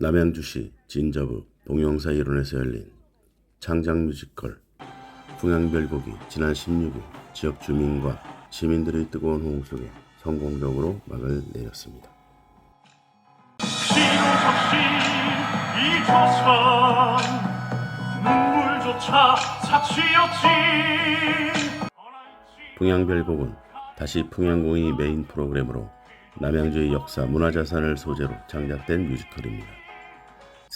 남양주시 진저브 동영사 일원에서 열린 창작 뮤지컬 풍양별곡이 지난 16일 지역 주민과 시민들의 뜨거운 호응 속에 성공적으로 막을 내렸습니다. 풍양별곡은 다시 풍양공이 메인 프로그램으로 남양주의 역사 문화자산을 소재로 창작된 뮤지컬입니다.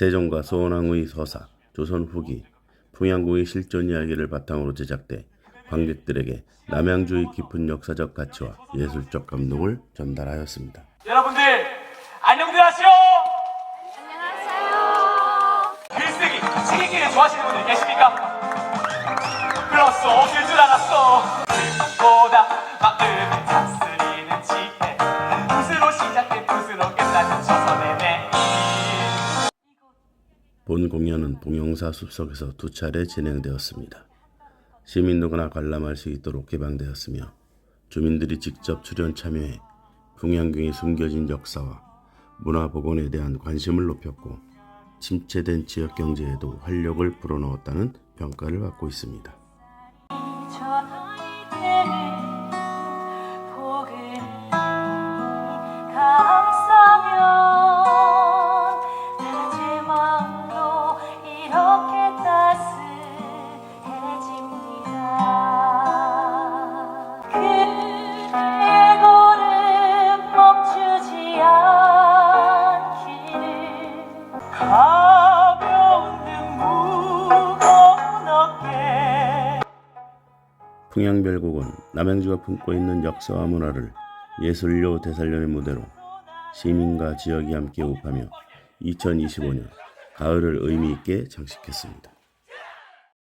세종과 소원왕의 서사, 조선 후기, 풍양공의 실존 이야기를 바탕으로 제작돼 관객들에게 남양주의 깊은 역사적 가치와 예술적 감동을 전달하였습니다. 여러분들 안녕들 하시오. 안녕하세요. 글쓰기, 시기기를 좋아하시는 분들 계십니까? 플러스 없을 줄 알았어. 본 공연은 봉영사 숲속에서 두 차례 진행되었습니다. 시민 누구나 관람할 수 있도록 개방되었으며 주민들이 직접 출연 참여해 풍양경의 숨겨진 역사와 문화 복원에 대한 관심을 높였고 침체된 지역 경제에도 활력을 불어넣었다는 평가를 받고 있습니다. 풍양별곡은 남양주가 품고 있는 역사와 문화를 예술로 되살려낸 무대로 시민과 지역이 함께 호흡하며 2025년 가을을 의미 있게 장식했습니다.